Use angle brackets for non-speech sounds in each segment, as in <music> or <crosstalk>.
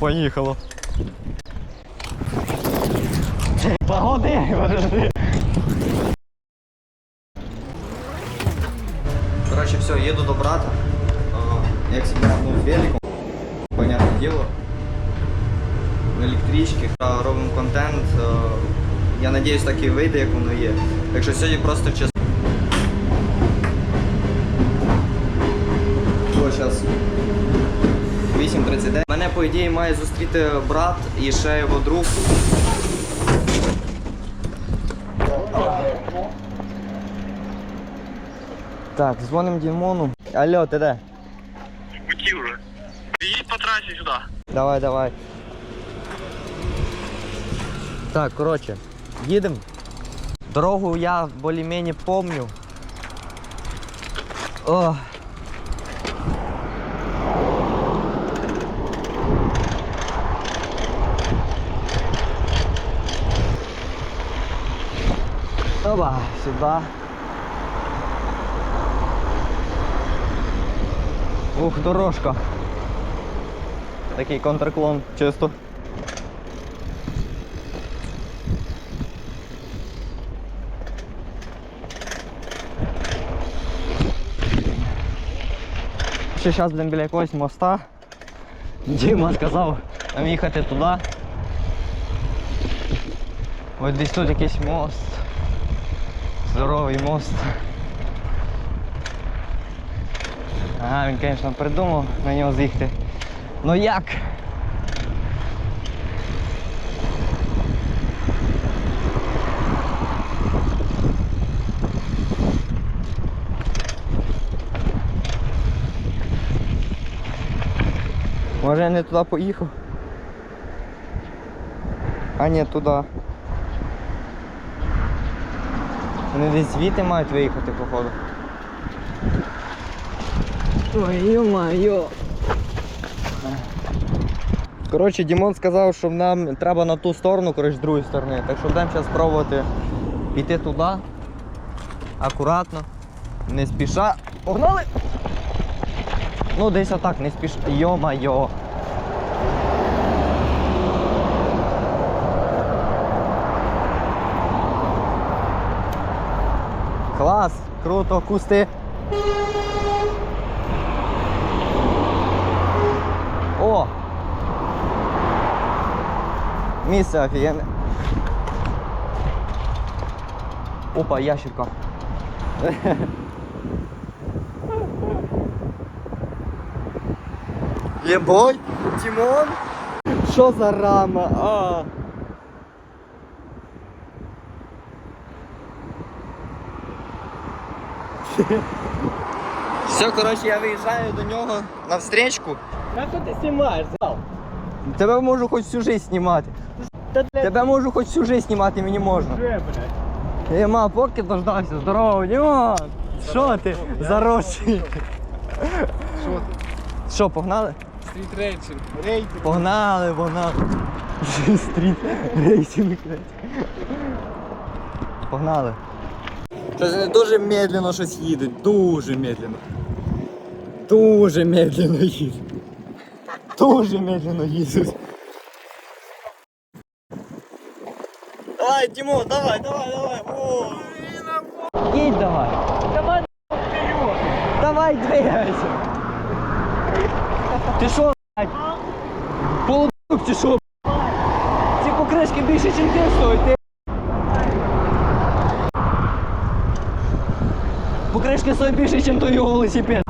поїхало. Погоди, подожди. Короче, все, еду до брата. Я к себе ну, великом. Понятное дело. На електричці. А, Робимо контент. Я надіюсь, так і вийде, як воно є. Так що сьогодні просто час. О, зараз 8.39. Мене, по ідеї, має зустріти брат і ще його друг. Так, дзвоним Дімону. Алло, ти де? Пути уже. Едь по трассе сюда. Давай, давай. Так, коротше, їдемо. Дорогу я більш-менш помню. О. Оба, сюди. Ух, дорожка. Такий контрклон, чисто. Ще зараз будемо біля якогось моста. Діма сказав нам їхати туди. Ось десь тут якийсь мост. Здоровий мост. Ага, він, звісно, придумав на нього з'їхати. Ну як? Може я не туди поїхав? А ні, туди. Вони десь звідти мають виїхати, походу. Ой, ё-моё. Коротше, Дімон сказав, що нам треба на ту сторону, коротше, з другої сторони. Так що будемо зараз спробувати піти туди. Акуратно. Не спіша. Погнали! Ну, десь отак, не спіша. Йо-майо. Клас! Круто, кусти! О! Місце офігенне. Опа, ящерка. Єбой, Тимон! Що за рама? А. <laughs> Все, коротше, я виїжджаю до нього на встречку. Как ты снимаешь, зал? Тебе можу хоч всю жизнь знімати. Да для Тебе можу хоч всю жизнь знімати, мені можна. Уже, блядь. Ема, поки дождався. Здорово, Дімон! Що ти? Заросший. Що ти? Що, погнали? Стріт. Рейтинг. Погнали, погнали. <laughs> Стріт рейсинг. Погнали. Щось вони дуже медленно щось їдуть. Дуже медленно. Дуже медленно їдуть. Дуже медленно їдуть. Давай, Дімо, давай, давай, давай. О. Їдь давай. Давай Давай двигайся. Ти що, блядь? Полудок чи що? Ці покришки більше, ніж ти стоїть. Ти... Стоять більше, ніж той його велосипед.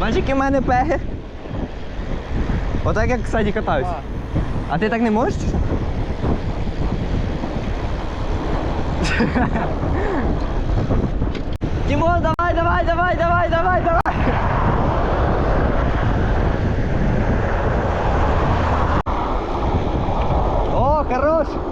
Бачиш, які в мене пеги? Отак як кстати катаюсь. А ти так не можеш? Дімон, <laughs> давай, давай, давай, давай, давай, давай. О,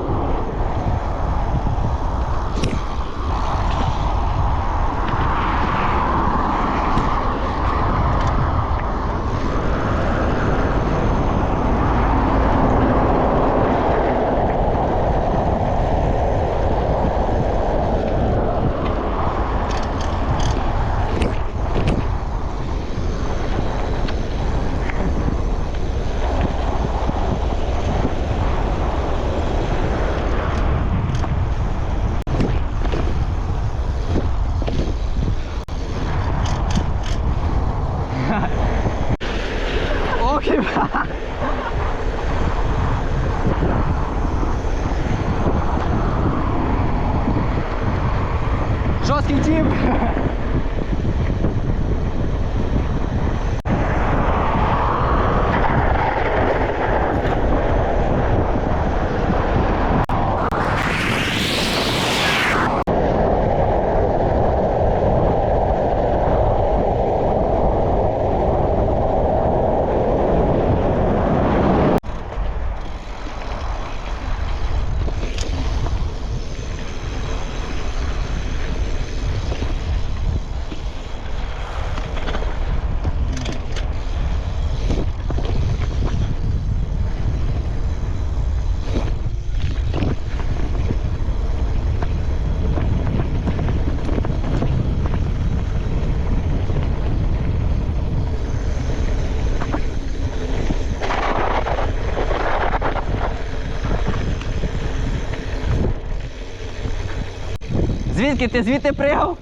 Звідки ти звідти пригав?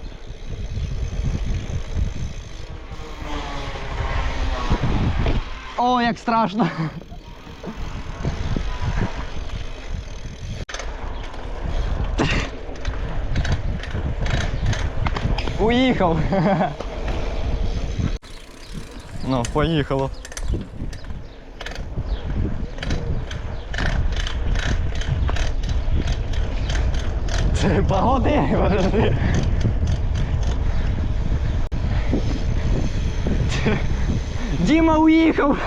О, як страшно. Уїхав. Ну, поїхало. Погоди, подожди. Діма уїхав.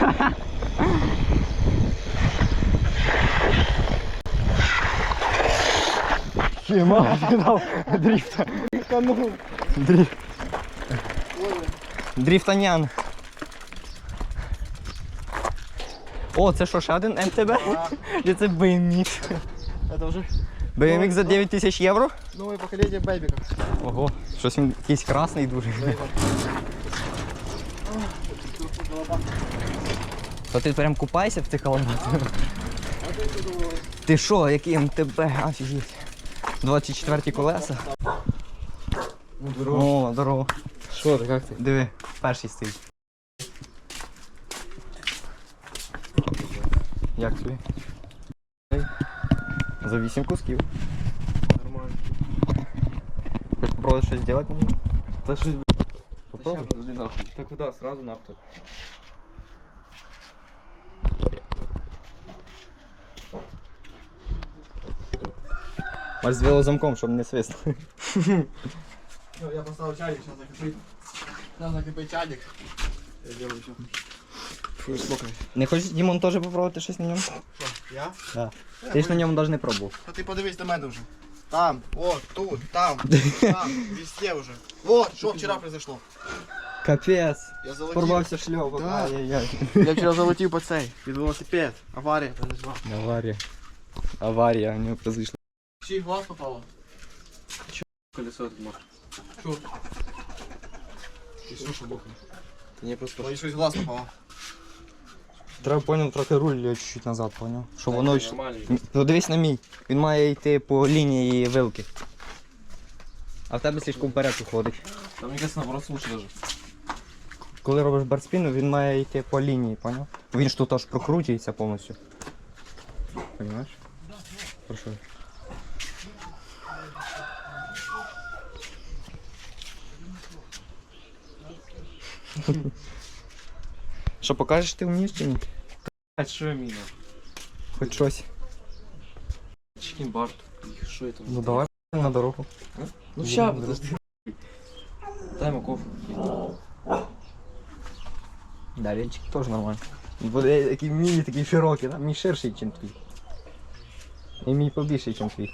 Діма, ти дав дріфт. Дріфт. Дріфтанян. О, це що, ще один МТБ? Чи це BMX? Это уже BMX за 9 тисяч євро? новое поколение бэйбиков. Ого, щось він якийсь красний дуже. То ти прям купаєшся в цих аламбатах? Ти що, який МТБ? Офігеть. 24 колеса. О, здорово. Что ты, как ты? Диви, перший стоїть. Як тобі? За 8 кусків. Нормально. Хочеш попробувати щось зробити? мені? Да что Попробуй. Подожди нахуй. Так куда? Сразу на авто. Аж з велозамком, щоб не свиснути. Ну, я поставил чайник, сейчас закипит. Сейчас закипит чайник. Я делаю все. Фу, сколько? Не хочеш, Дімон, теж попробувати щось на ньому? Що, я? Да. Ти ж на ньому навіть не пробував. А ти подивись на мене вже. Там, вот, тут, там, там, <laughs> везде уже. Вот, что вчера произошло. Капець. Я залетів. Порвався шльов. Да. Ай-яй-яй. Я вчора залетів по цей, під велосипед. Аварія произошла. Аварія. Аварія у нього произошла. Ще й в глаз попало. Че? Колесо отмор. Що? І що, що боком? Мені просто... Мені щось в глаз попало. Треба поняв трохи руль чуть-чуть назад, поняв? Щоб воно йшло. Ну дивись на мій. Він має йти по лінії вилки. А в тебе слишком вперед уходить. Там, кажется, наоборот, лучше даже. Коли робиш барспіну, він має йти по лінії, поняв? Він ж тут аж прокручується повністю. Понимаєш? Про що? Що покажеш ти вмієш чи ні? А що міна? Хоч щось. Чикін-бард. Що це? Ну давай на дорогу. Ну ща, подожди. Дай маков. Да, венчик теж нормально. Буде такий мій такий широкий, да? мій ширший, ніж твій. І мій побільший, ніж твій.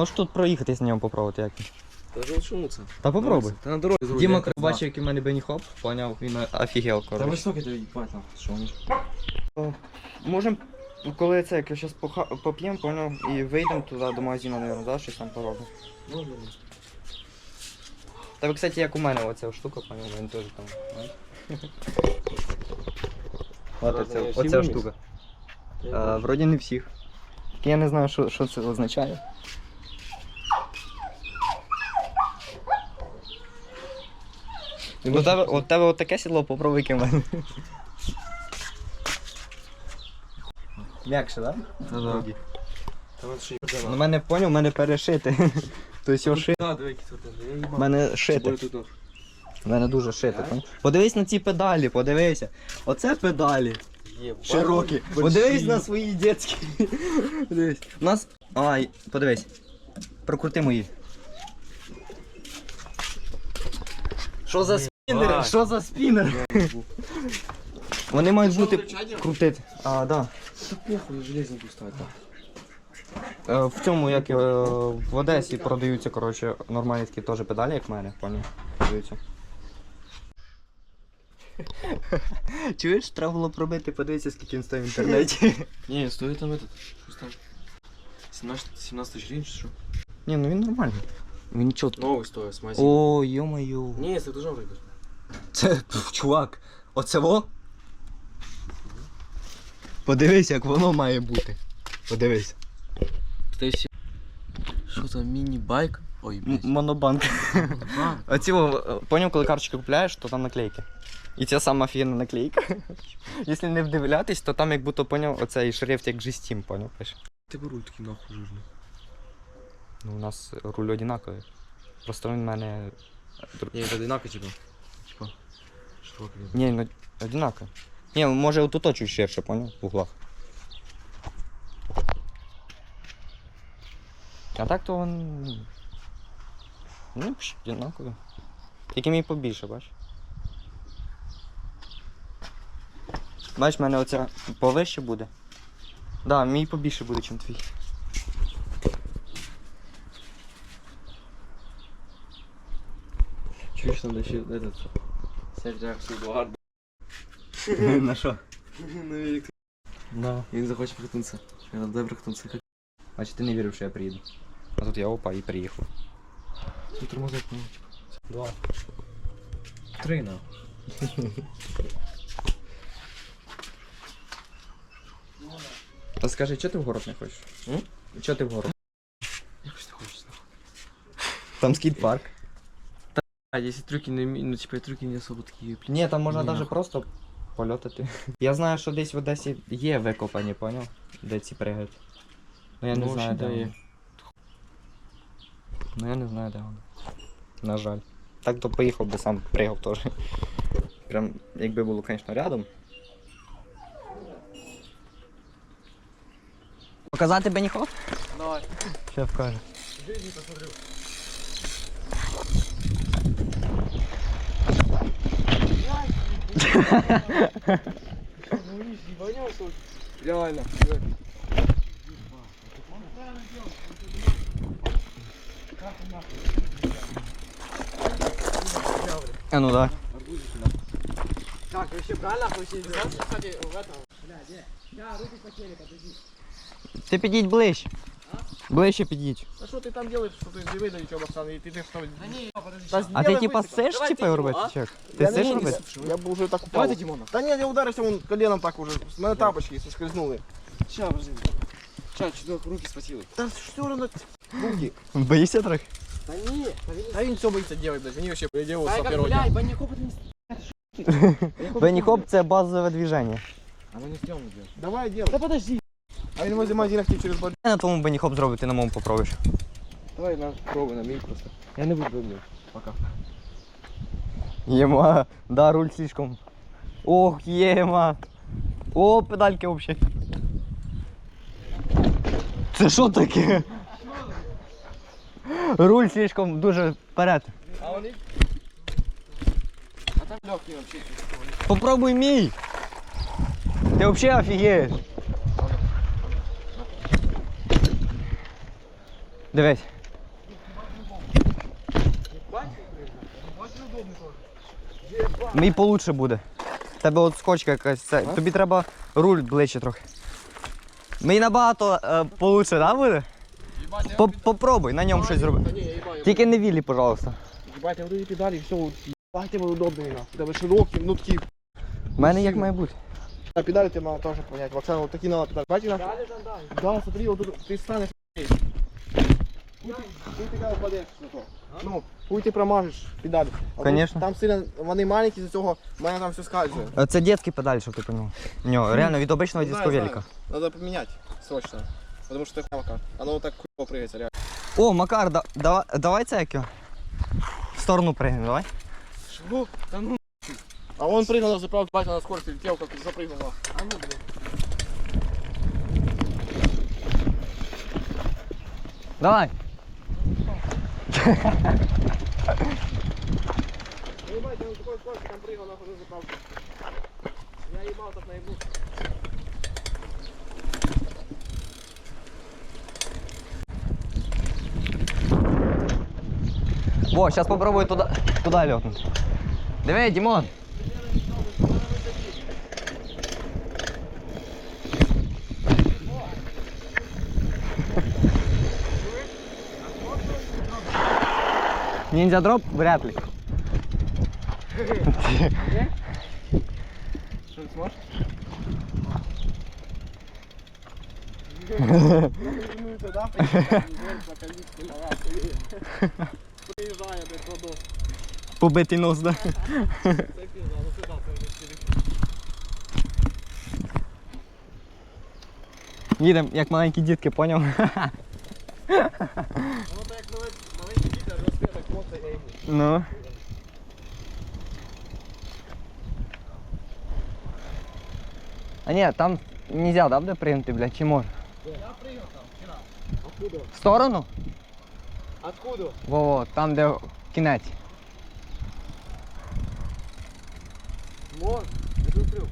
Можеш тут проїхатись на ньому попробувати як. Та ж чому це? Та попробуй. Та на дорозі зробити. Діма бачив, який в мене беніхоп, поняв, він офігел, Та високий їбать нам. Що вони? Можем, коли це, як зараз поп'ємо, поняв, і вийдемо туди до магазину, наверное, да, щось там поробимо. Ну, Та, кстати, як у мене оця штука, поняв, він теж там. <laughs> От оця, оця штука. Е, вроді не всіх. Я не знаю, що, що це означає. У тебе, у тебе отаке сідло, попробуй яке мене. М'якше, так? Ну да. У мене поняв, у мене перешити. <laughs> Тобто його шити. У мене шити. У мене дуже шити. поняв? Подивись на ці педалі, подивися. Оце педалі. Широкі. Подивись на свої дітські. <laughs> Подивись. У нас. Ай, подивись. Прокрути мої. Що за спінер? Єбать. Що за спінер? Вони мають бути крутити. А, да. Та похуй, железні тут. Е, В цьому, як е, в Одесі продаються, коротше, нормальні такі теж педалі, як в мене, поняв? Продаються. <laughs> Чуєш, треба було пробити, подивитися, скільки він стоїть в інтернеті. <laughs> Ні, стоїть там этот. Щось там. 17, 17 тисяч гривень чи що? Ні, ну він нормальний. Він чітко. Новий стоїть, з магазину. О, йо-моє. Ні, це дуже вроде. Це чувак. Оце во? Подивись, як воно має бути. Подивись. Всі... Що там, міні-байк? Ой, М- блядь. Монобанк. А, Оці, во, поняв, коли карточку купляєш, то там наклейки. І це сама офігенна наклейка. Якщо не вдивлятись, то там як будто поняв оцей шрифт як G-Steam, поняв пише. ти беру такий нахуй жирний. Ну, у нас руль одинаковий. Просто він в мене. Ні, це одинаково типа. Широкий. Ні, ну одинаковий. Ні, може отут чуть ширше, поняв, в углах. А так то він. ну, Ну, пш, одинаковий. Тільки мій побільше, бач. Бач, в мене оця повище буде. Да, мій побільше буде, ніж твій. Чуєш, там ще этот... Реакцію Едуарда. <laughs> На що? Ну, як ти... Да. Він захоче прикнутися. Я дай прикнутися. Значить ти не вірив, що я приїду. А тут я опа і приїхав. Тут тормозок, ну, типа. Два. Три, на. А скажи, чого ти в город не хочеш? Чого ти в город? Якось ти хочеш. Там скейт-парк. А, если трюки не, ну, типа, трюки не особо такі, блін. Ні, там можна Ні, навіть нахуй. просто польотати. <laughs> Я знаю, що десь в Одесі є викопані, поняв? Де ці пригають. Ну я не Ну, знаю, де ще є. вони. Ну я не знаю, де вони. На жаль. Так то поїхав би сам пригав теж. Прям, якби було, звісно, рядом. Показати Беніхоф? Давай. Ще вкаже. Реально. А ну да. Так, вообще правильно хочешь сделать? Кстати, в этом. Ти під'їдь ближче. Ближче під'їдь. А что ты там делаешь, что ты не видно ничего, пацан, и ты ты что? Да не, подожди. А ти типа сиш, типа робити? Чек? Ти Я сиш не робити? Я б уже так упав. Давайте Димона. Та ні, я ударився вон коленом так уже. З мене тапочки соскользнули. Ща, подожди. Ща, чуть руки схватило. Та що воно руки? Боїшся трохи? Да не, Та він все боїться делать, блядь. Вони вообще делают Дай с как, первого блядь, дня. банни хоп, это не <laughs> Беніхоп це базове движення. Оно не стрёмно делать. Давай делай. Да подожди. А він возле магазина хотів через бар. На тому беніхоп зробити, на моєму попробуєш. Давай на пробуй, на миг просто. Я не буду делать. Пока. Єма, да, руль слишком. Ох, єма. О, педальки вообще. Це що таке? Руль слишком дуже вперед. А вони? А там легкий вообще. Попробуй мій. Ти взагалі офігієш. Дивись. Мій получше буде. Тебе от скочка якась. Це. Тобі треба руль ближче трохи. Мій набагато е, получше, да, буде? По- Попробуй на ньому щось зроби. Тільки не вілі, пожалуйста. Їбать, я вот педалі, все, їбать тебе удобно, нахуй. У тебе широкі, ну такі. У мене як має бути. А педали тебе надо тоже понять. Оксана, вот такие надо педали. Бачишь? Педали Да, смотри, тут ты станешь Хуй ты, хуй ты когда впадеш на то. Ну, хуй ти промажеш педалі. А тут Конечно. Там сильно, вони маленькі, з цього в мене там все скальзує. Е, Це дітські педалі, щоб ти поняв. У нього реально від обичного Знаю, дітського знаю. велика. Надо поменять срочно. Потому что ты хамака. Оно вот так хуево прыгается, реально. О, Макар, да, давай, давай це як його. В сторону пригнемо, давай. Что? Да ну А он прыгнул на заправку, батя на скорости летел, как запрыгнул. на. А ну, блин. Давай. Ну, ебать, он такой скорости там прыгнул нахуй на заправку. Я ебал так наебну. Во, зараз попробую туди, туди льотнути. Диви, Дімон. Ниндзя дроп вряд ли. Что, сможешь? Ну, тогда Приезжаю. Побитий нос, да? Це пізда, ну сюди, це. Як маленькі дітки, поняв? Ну, так як Ну. А ні, там нельзя, да, буде пригнути, блядь, чи може? Я прыгал там вчера. Откуда? В сторону? Откуда? Во-во, там, де кінець. Вон, я тут прыг.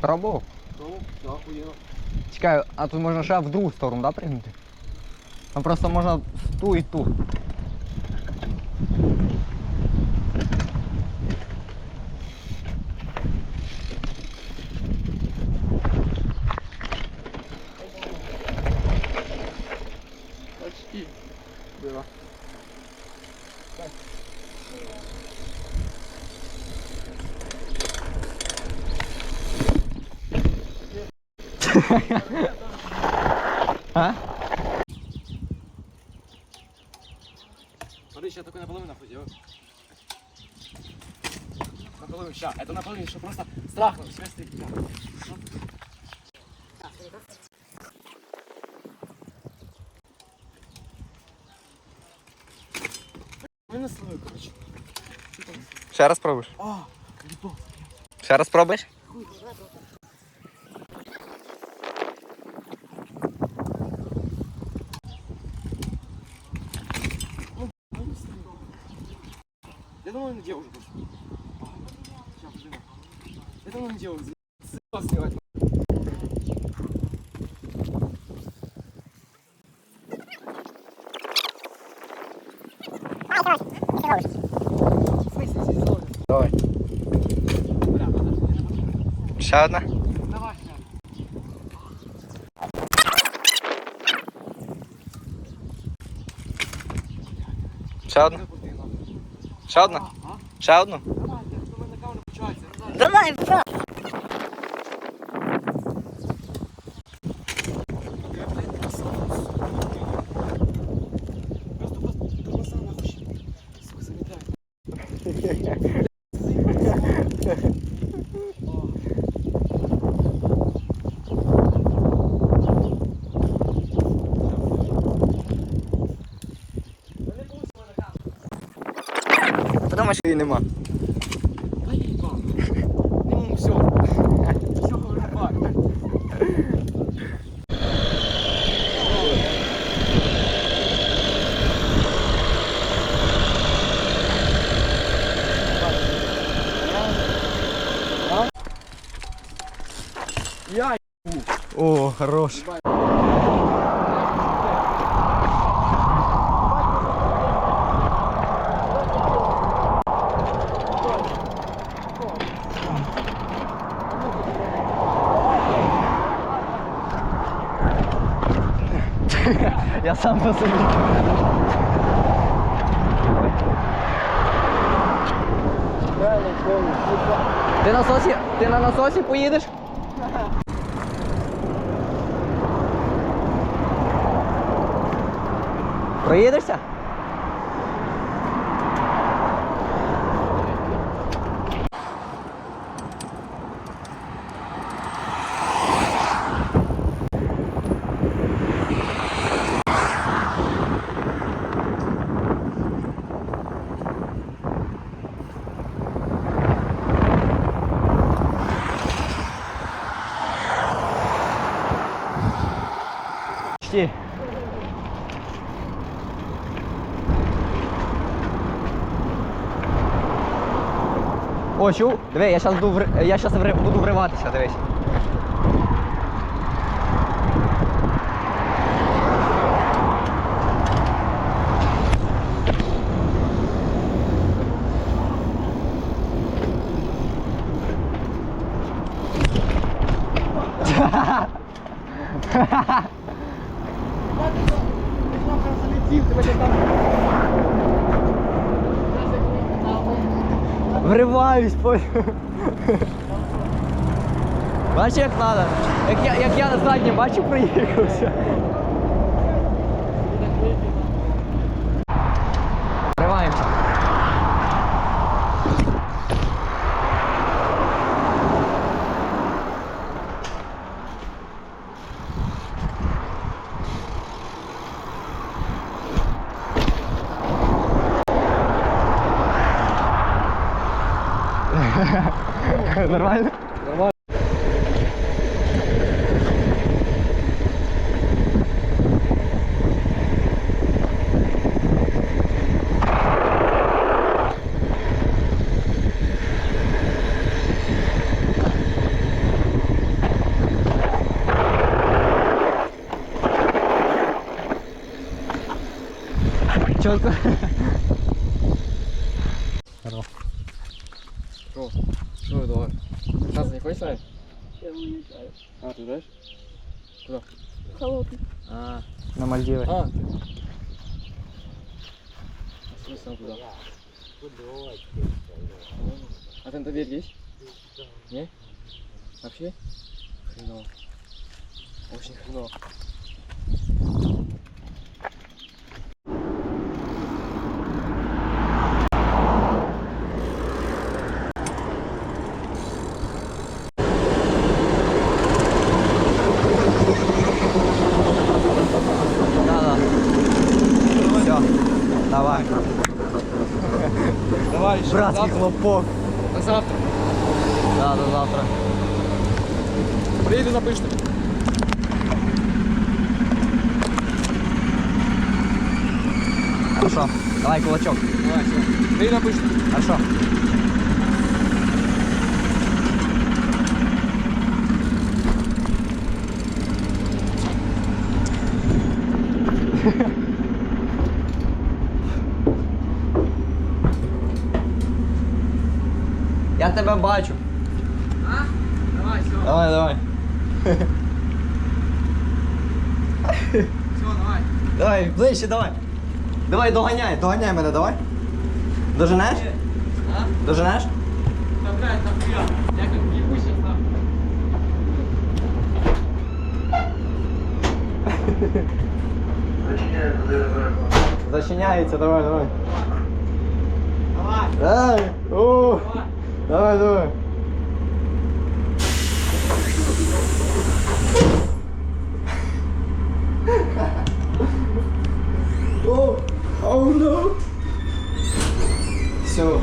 Пробував? Ну, все, охуенно. Чекай, а тут можна ще в другу сторону, да, пригнути? Там просто можна в ту і ту. Все стоит. Мы на слою, короче. Ще раз пробуєш? А. Ще раз пробуєш? Я съездил? Давай. Ще одна? Давай. Ще одна? Ще одна? Ще одну? Давай, я думаю, на камеру включается. Давай. Давай, Просто просто тормоза нахуй. Сука, замедляй. Подумай, що її нема. О, хорош. Я сам по собі. Ти насос є? ти на насосі поїдеш? Проїдешся? Почти. О, чув? Диви, я зараз буду, я ври- буду вриватися, дивись. Вриваюсь, по. Бачиш, як надо? Як я, як я на заднє бачу, проїхався. Чітко. Що? Що ви давай? Зараз не хочеш ставити? Я уезжаю. А, ти йдеш? Холодный. А, на Мальдіви. А, ти. А смысл там куда? А там дверь есть? Не? Вообще? Хреново. Очень хреново. Дурацький завтра. хлопок. До завтра. Да, до завтра. Приїду напишете. Хорошо. Ну давай кулачок. Давай, все. Приїду напишете. Хорошо. Тебе бачу. Давай, все. Давай, давай. Все, давай. Давай, ближче, давай. Давай, доганяй, доганяй мене, давай. Доженеш? А? Доженеш? Да, блядь, там я. Я сейчас там. Зачиняється, давай, давай. Давай. Давай. О, Давай. Давай, давай. oh, oh no. Все.